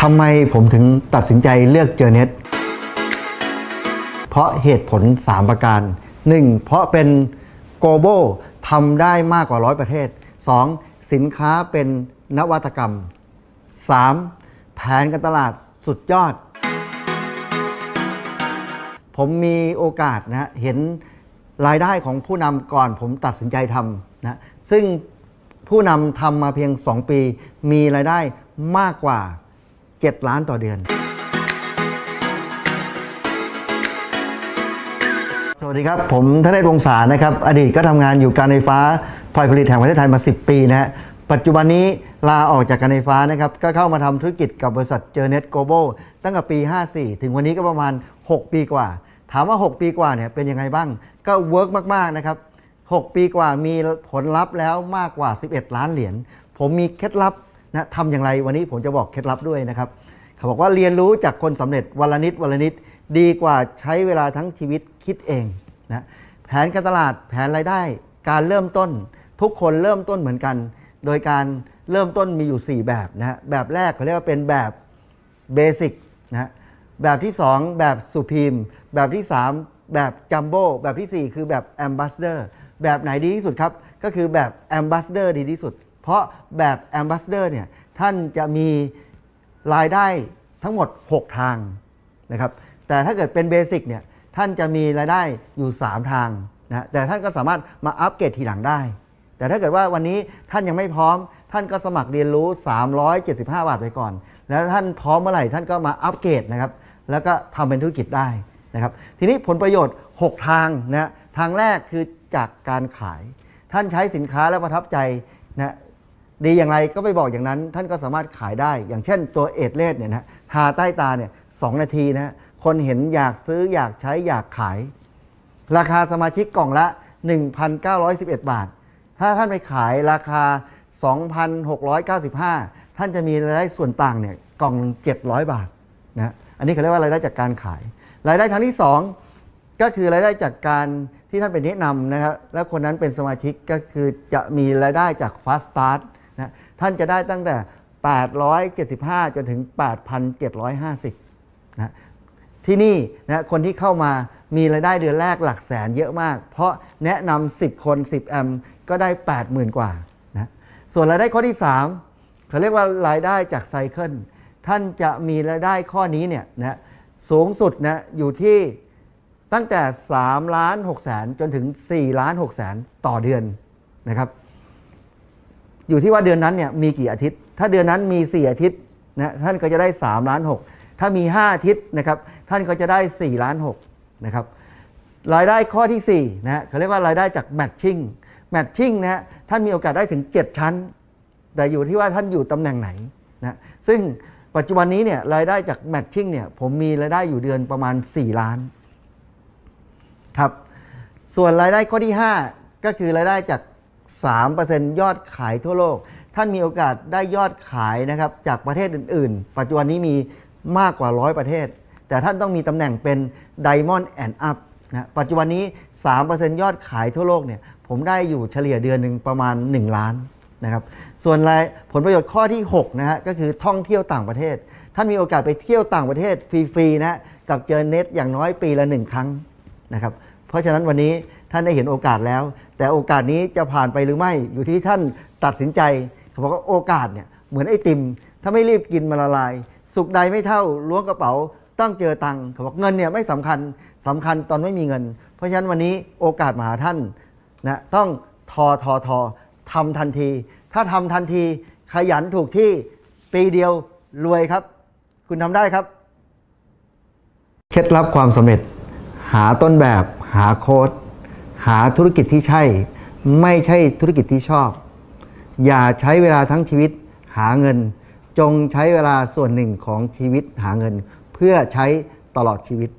ทำไมผมถึงตัดสินใจเลือกเจอเน็ตเพราะเหตุผล 3 ประการ 1. เพราะเป็น global ทำได้มากกว่าร้อยประเทศ 2. สินค้าเป็นนวัตกรรม 3. แผนการตลาดสุดยอด ผมมีโอกาสนะเห็นรายได้ของผู้นำก่อนผมตัดสินใจทำนะซึ่งผู้นำทำมาเพียง 2 ปี มีรายได้มากกว่า 7 ล้านต่อเดือน สวัสดีครับ ผมธเนศวงศานะครับ อดีตก็ทำงานอยู่การไฟฟ้าฝ่ายผลิตแห่งประเทศไทยมา 10 ปีนะฮะปัจจุบันนี้ลาออกจากการไฟฟ้านะครับ ก็เข้ามาทำธุรกิจกับบริษัทเจอเน็ตโกลบอลตั้งแต่ปี 54 ถึงวันนี้ก็ประมาณ 6 ปีกว่า ถามว่า 6 ปีกว่าเนี่ยเป็นยังไงบ้าง ก็เวิร์กมากๆนะครับ 6 ปีกว่ามีผลลัพธ์แล้วมากกว่า 11 ล้านเหรียญ ผมมีเคล็ดลับ นะทำอย่างไรวันนี้ผมจะบอกเคล็ดลับด้วยนะครับเขาบอกว่าเรียนรู้จากคนสำเร็จวันละนิดวันละนิดดีกว่าใช้เวลาทั้งชีวิตคิดเองนะแผนการตลาดแผนรายได้ การเริ่มต้น ทุกคนเริ่มต้นเหมือนกัน โดยการเริ่มต้นมีอยู่ 4 แบบนะแบบแรกเขาเรียกว่าเป็นแบบเบสิกนะแบบที่ 2 แบบสุพีมแบบที่ 3 แบบจัมโบ้แบบทีสี่4 คือแบบแอมบ s สเดอร์แบบไหนดีที่สุดครับ ก็คือแบบแอมบ s สเดอร์ดีที่สุด เพราะแบบแอมบ s สเดอร์เนี่ยท่านจะมีรายได้ทั้งหมด 6 ทางนะครับแต่ถ้าเกิดเป็นเบสิกเนี่ยท่านจะมีรายได้อยู่ 3 ทางนะแต่ท่านก็สามารถมาอัปเกรดทีหลังได้ แต่ถ้าเกิดว่าวันนี้ท่านยังไม่พร้อม ท่านก็สมัครเรียนรู้ 375 บาทไปก่อน แล้วท่านพร้อมเมื่อไหร่ท่านก็มาอัปเกรดนะครับแล้วก็ทำเป็นธุรกิจได้นะครับทีนี้ผลประโยชน์ 6 ทางนะทางแรกคือจากการขาย ท่านใช้สินค้าแล้วประทับใจนะ ดีอย่างไรก็ไปบอกอย่างนั้น ท่านก็สามารถขายได้ อย่างเช่นตัวเอดเลสเนี่ยนะทาใต้ตาเนี่ยสองนาทีนะคนเห็นอยากซื้ออยากใช้อยากขาย ราคาสมาชิกกล่องละ 1,911 บาท ถ้าท่านไปขายราคา 2,695 ท่านจะมีรายได้ส่วนต่างเนี่ยกล่องหนึ่ง700 บาทนะอันนี้เขาเรียกว่ารายได้จากการขาย รายได้ทางที่ 2 ก็คือรายได้จากการที่ท่านไปแนะนำนะครับ และคนนั้นเป็นสมาชิกก็คือจะมีรายได้จาก Fast Start นะท่านจะได้ตั้งแต่ 875 จนถึง 8,750นะที่นี่นะคนที่เข้ามามีรายได้เดือนแรกหลักแสนเยอะมาก เพราะแนะนำ10 คน 10 แอมก็ได้ 80,000 กว่านะส่วนรายได้ข้อที่ 3 เขาเรียกว่ารายได้จากไซเคิลท่านจะมีรายได้ข้อนี้เนี่ยนะสูงสุดนะอยู่ที่ตั้งแต่3ล้าน6แสนจนถึง4ล้าน6แสนต่อเดือนนะครับ อยู่ที่ว่าเดือนนั้นเนี่ยมีกี่อาทิตย์ ถ้าเดือนนั้นมี 4 อาทิตย์นะท่านก็จะได้3ล้าน6ถ้ามี 5 อาทิตย์นะครับท่านก็จะได้4ล้าน6นะครับรายได้ข้อที่4นะฮะเขาเรียกว่ารายได้จากแมทชิ่งแมทชิ่งนะฮะท่านมีโอกาสได้ถึง 7 ชั้น แต่อยู่ที่ว่าท่านอยู่ตำแหน่งไหนนะซึ่งปัจจุบันนี้เนี่ยรายได้จากแมทชิ่งเนี่ยผมมีรายได้อยู่เดือนประมาณ 4 ล้านครับส่วนรายได้ข้อที่ 5 ก็คือรายได้จาก 3%ยอดขายทั่วโลก ท่านมีโอกาสได้ยอดขายนะครับจากประเทศอื่น ๆ ปัจจุบันนี้มีมากกว่า 100 ประเทศ แต่ท่านต้องมีตำแหน่งเป็น Diamond and Up นะปัจจุบันนี้ 3%ยอดขายทั่วโลกเนี่ยผมได้อยู่เฉลี่ยเดือนหนึ่งประมาณ 1 ล้านนะครับส่วนรายผลประโยชน์ข้อที่6นะฮะก็คือท่องเที่ยวต่างประเทศ ท่านมีโอกาสไปเที่ยวต่างประเทศฟรีๆนะกับเจอเน็ตอย่างน้อยปีละหนึ่งครั้งนะครับเพราะฉะนั้นวันนี้ ท่านได้เห็นโอกาสแล้ว แต่โอกาสนี้จะผ่านไปหรือไม่อยู่ที่ท่านตัดสินใจเขาบอกว่าโอกาสเนี่ยเหมือนไอติม ถ้าไม่รีบกินมันละลาย สุขใดไม่เท่าล้วงกระเป๋าต้องเจอตังค์เขาบอกเงินเนี่ยไม่สำคัญสำคัญตอนไม่มีเงิน เพราะฉะนั้นวันนี้โอกาสมาหาท่านนะต้องทอทอทอทำทันที ถ้าทำทันทีขยันถูกที่ปีเดียวรวยครับ คุณทำได้ครับ เคล็ดลับความสำเร็จ หาต้นแบบหาโค้ด หาธุรกิจที่ใช่ ไม่ใช่ธุรกิจที่ชอบ อย่าใช้เวลาทั้งชีวิตหาเงิน จงใช้เวลาส่วนหนึ่งของชีวิตหาเงิน เพื่อใช้ตลอดชีวิต